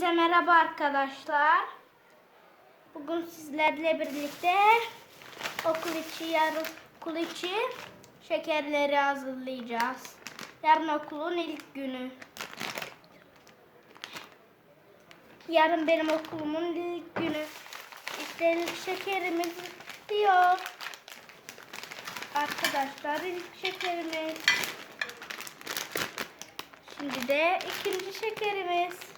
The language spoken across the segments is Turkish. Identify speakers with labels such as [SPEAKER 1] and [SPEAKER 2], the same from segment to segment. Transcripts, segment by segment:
[SPEAKER 1] Hepinize merhaba arkadaşlar. Bugün sizlerle birlikte okul içi, yarın okul içi şekerleri hazırlayacağız. Yarın okulun ilk günü. Yarın benim okulumun ilk günü. İşte ilk şekerimiz diyor. Arkadaşlar ilk şekerimiz. Şimdi de ikinci şekerimiz.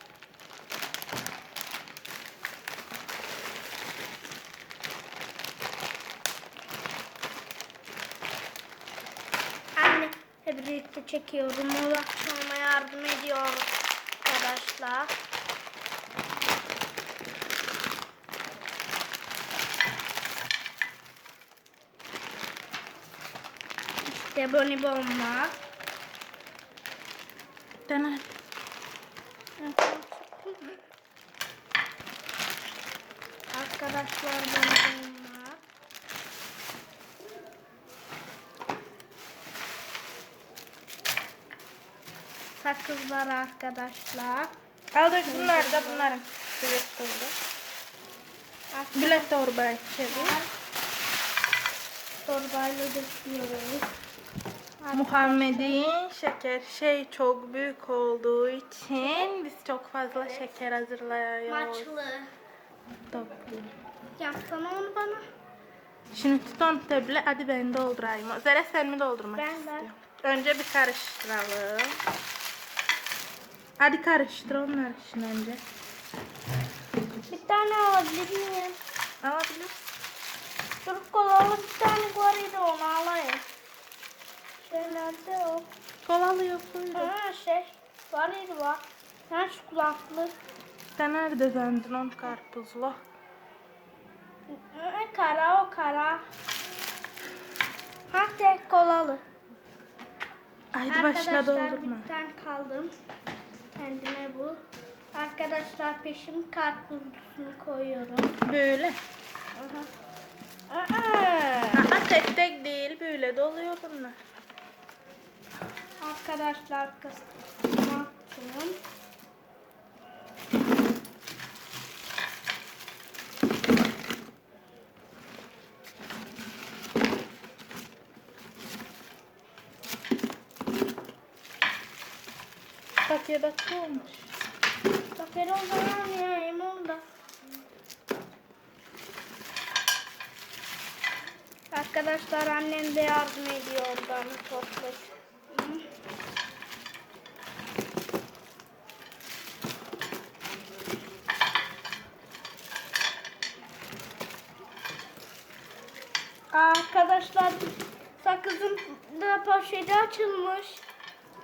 [SPEAKER 1] Hep birlikte çekiyorum. Ulaşmama yardım ediyor arkadaşlar. İşte bonibonlar.
[SPEAKER 2] Dene.
[SPEAKER 1] Arkadaşlar bonibonlar. Sakızlar arkadaşlar.
[SPEAKER 2] Aldık bunlar da bunların. Bilet oldu. Bilet torbaya çevir.
[SPEAKER 1] Torbayla döküyoruz.
[SPEAKER 2] Muhammed'in şeker şey çok büyük olduğu için biz çok fazla şeker hazırlayıyoruz.
[SPEAKER 1] Maçlı.
[SPEAKER 2] Toplu.
[SPEAKER 1] Yapsana onu bana.
[SPEAKER 2] Şimdi tut onu teble. Hadi ben doldurayım. Zere sen mi doldurmak
[SPEAKER 1] Ben, ben.
[SPEAKER 2] istiyorsun? Önce bir karıştıralım. Hadi karıştır onları şimdi önce.
[SPEAKER 1] Bir tane alabilir miyim?
[SPEAKER 2] Alabilirsin.
[SPEAKER 1] Çok kolalı bir tane varıydı onu alayım. Şey nerede o?
[SPEAKER 2] Kolalı yok buyurun.
[SPEAKER 1] Ha şey. Varıydı var. Ha şu kulaklık.
[SPEAKER 2] Sen nerede zendin on karpuzlu?
[SPEAKER 1] Kara o kara. Ha tek kolalı.
[SPEAKER 2] Haydi başla
[SPEAKER 1] Arkadaşlar
[SPEAKER 2] doldurma.
[SPEAKER 1] bir tane kaldım. Kendime bu. Arkadaşlar peşim karpuzunu koyuyorum.
[SPEAKER 2] Böyle.
[SPEAKER 1] Aha. Aa!
[SPEAKER 2] Aha tek tek değil böyle doluyor bunlar.
[SPEAKER 1] Arkadaşlar kısmı attım.
[SPEAKER 2] Pakete olmuş.
[SPEAKER 1] Zafer o zaman yiyeyim oldu. Arkadaşlar annem de yardım ediyor bana toplayıp. Arkadaşlar sakızın da poşeti açılmış.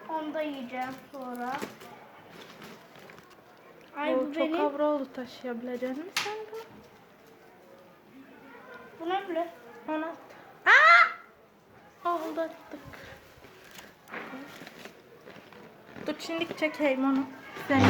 [SPEAKER 1] Onu da yiyeceğim sonra. Ay
[SPEAKER 2] o
[SPEAKER 1] bu
[SPEAKER 2] çok
[SPEAKER 1] benim.
[SPEAKER 2] kavra oldu taşıyabilecek misin sen bunu?
[SPEAKER 1] Bu ne böyle?
[SPEAKER 2] Onu at. Aa! Oldu attık. Dur şimdi çekeyim onu. Sen.